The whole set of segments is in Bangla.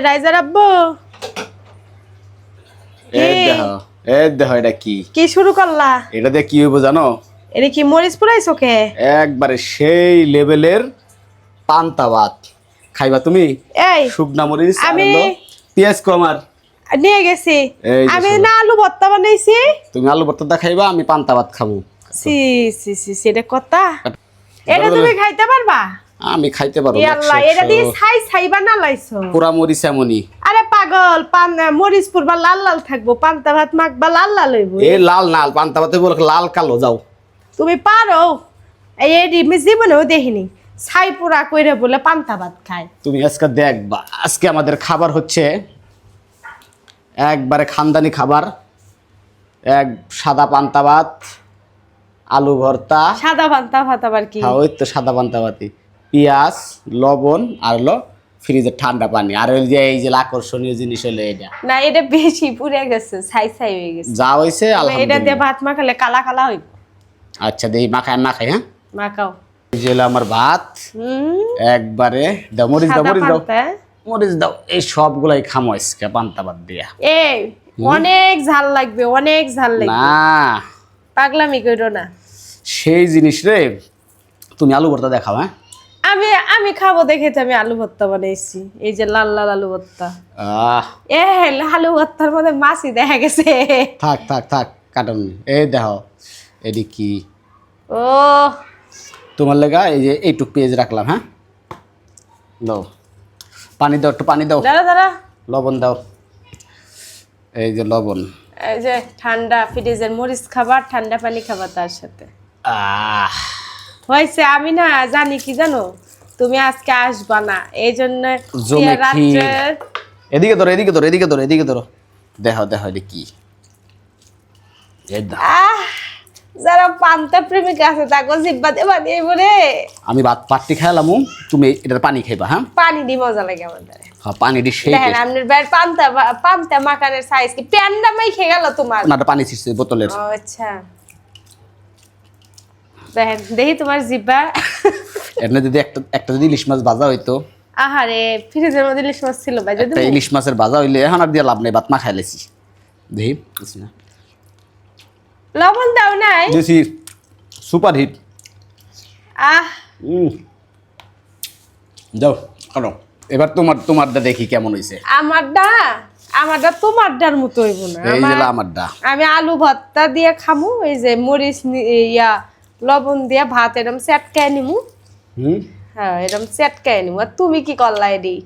রাইজার আব্বু। এটা কি? কি শুরু করলা? এটা দিয়ে কি হইব জানো? এটা কি মরিচ পুরাইছো কে? একবারে সেই লেভেলের পান্তা ভাত। খাইবা তুমি? এই শুকনা মরিচ আমি- পেঁয়াজ কমার নিয়ে গেছি। আমি না আলু ভর্তা বানাইছি। তুমি আলু ভর্তা খাইবা আমি পান্তা ভাত খাব। সি সি সি সি এটা কথা। এটা তুমি খাইতে পারবা? আমি খাইতে পারব ইয়াল্লা এটা দিয়ে ছাই ছাই বানালাইছো পুরা মরিচ এমনই আরে পাগল পান মরিচ পুরবা লাল লাল থাকব পান্তা ভাত মাখবা লাল লাল হইব? এ লাল নাল পান্তা ভাতে বলে লাল কালো যাও। তুমি পারো? এই এডি আমি জীবনেও দেখিনি। ছাই পোড়া কইরে বলে পান্তা ভাত খায়। তুমি আজকে দেখবা আজকে আমাদের খাবার হচ্ছে একবারে খানদানি খাবার এক সাদা পান্তা ভাত আলু ভর্তা। সাদা পান্তা ভাত আবার কি? হ্যাঁ ওই তো সাদা পান্তা ভাতি পেঁয়াজ লবণ আর হলো ফ্রিজের ঠান্ডা পানি। আর ওই যে এই যে আকর্ষণীয় জিনিস হলো এটা। না এটা বেশি পুড়ে গেছে ছাই ছাই হয়ে গেছে। যা হয়েছে এটা দিয়ে আলহামদুলিল্লাহ ভাত মাখালে কালা কালা হইব আচ্ছা দেখি মাখায় মাখাই হ্যাঁ? মাখাও। এই যে আমার ভাত। হুম। একবারে দাও মরিচ দাও মরিচ দাও। মরিচ দাও এই সবগুলাই খামো আজকে পান্তা ভাত দিয়া। এই অনেক ঝাল লাগবে অনেক ঝাল লাগবে। না। পাগলামি কইরো না। সেই জিনিস রে তুমি আলু ভর্তা দেখাও হ্যাঁ? আমি আমি খাব দেখে তো আমি আলু ভর্তা বানাইছি। এই যে লাল লাল আলু ভর্তা। আহ। এ আলু ভর্তার মধ্যে মাছি দেখা গেছে। থাক থাক থাক কাটুন। এই দেখো এটি কি? ও। তোমার লেগা এই যে এইটুক পেঁয়াজ রাখলাম হ্যাঁ? দাও। পানি দাও একটু পানি দাও। দাঁড়া দাঁড়া। লবণ দাও। এই যে লবণ। এই যে ঠান্ডা ফ্রিজের মরিচ খাবার ঠান্ডা পানি খাবার তার সাথে। আহ। হয়েছে আমি না জানি কি জানো? তুমি আজকে আসবা না এই জন্য এদিকে ধরো এদিকে ধরো এদিকে ধরো এদিকে ধরো। দেখো দেখো এটি কি। যারা পান্তা প্রেমিক আছে তাকে বানিয়ে বলে আমি ভাত পাট্টি তুমি এটার পানি খাইবা হ্যাঁ? পানি দিয়ে মজা লাগে আমাদের হ্যাঁ পানি দি সেই দেখেন আপনার পান্তা পান্তা মাখানের সাইজ কি? প্যান্ডা মাই খেয়ে গেল তোমার। না পানি ছিটছে বোতলের। আচ্ছা। দেখেন দেখি তোমার জিব্বা। মধ্যে যদি একটা একটা যদি ইলিশ মাছ ভাজা হইতো। আহারে ফ্রিজের মধ্যে ইলিশ মাছ ছিল ভাই যদি একটা ইলিশ মাছের ভাজা হইলে এখন আর দিয়ে লাভ নেই ভাত মা খাইলেছি দেখি না। লবণ দাও নাই? দিয়েছি সুপার হিট আহ। যাও করো এবার তোমার তোমারটা দেখি কেমন হয়েছে আমারটা? আমারটা তোমারটার মতো হইব না। এই যে আমার- আমারটা। আমি আলু ভর্তা দিয়ে খামু এই যে মরিচ ইয়া লবণ দিয়ে ভাত এরম চেটকায় নিমু। হুম? হ্যাঁ এরম চেটকায় নিমু। আর তুমি কি করলা এডি?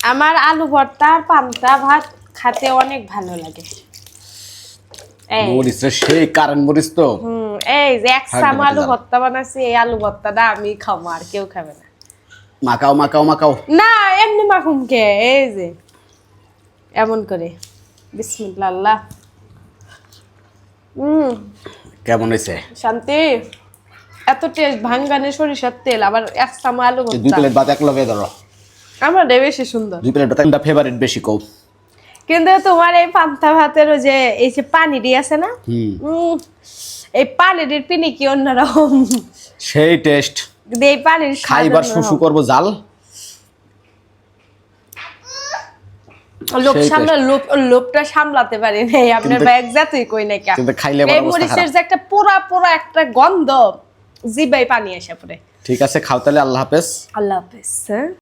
আমার আলু ভর্তা আর পান্তা ভাত খাতে অনেক ভালো লাগে। সেই কারেন্ট মরিচ তো। এই যে এক সাম আলু? ভর্তা বানাচ্ছি এই আলু ভর্তাটা আমি খাব আর কেউ খাবে না। মাকাও মাকাও মাকাও না এমনি মাখুম কে? এই যে এমন করে। বিসমিল্লাহ। আল্লাহ হুম। কেমন হয়েছে? শান্তি। এত টেস্ট ভাঙ্গানে সরিষার তেল আবার এক সামা আলু দুই প্লেট ভাত এক লগে ধরো। আমার বেশি সুন্দর। দুই প্লেট ভাত ফেভারিট বেশি কও? কিন্তু তোমার এই পান্তা ভাতের ওই যে এই যে পানি দিয়ে আছে না? এই পানির পিনি কি অন্যরকম। সেই টেস্ট এই পানির খাইবার। শুশু করব জাল। লোক সামলা লোভ লোভটা সামলাতে পারি নাই। আপনার ব্যাগ যা কই না কে। কিন্তু খাইলে এই মরিচের যে একটা পোড়া পোড়া একটা গন্ধ জিবাই পানি আসে পরে ঠিক আছে খাও তাহলে আল্লাহ হাফেজ। আল্লাহ হাফেজ হ্যাঁ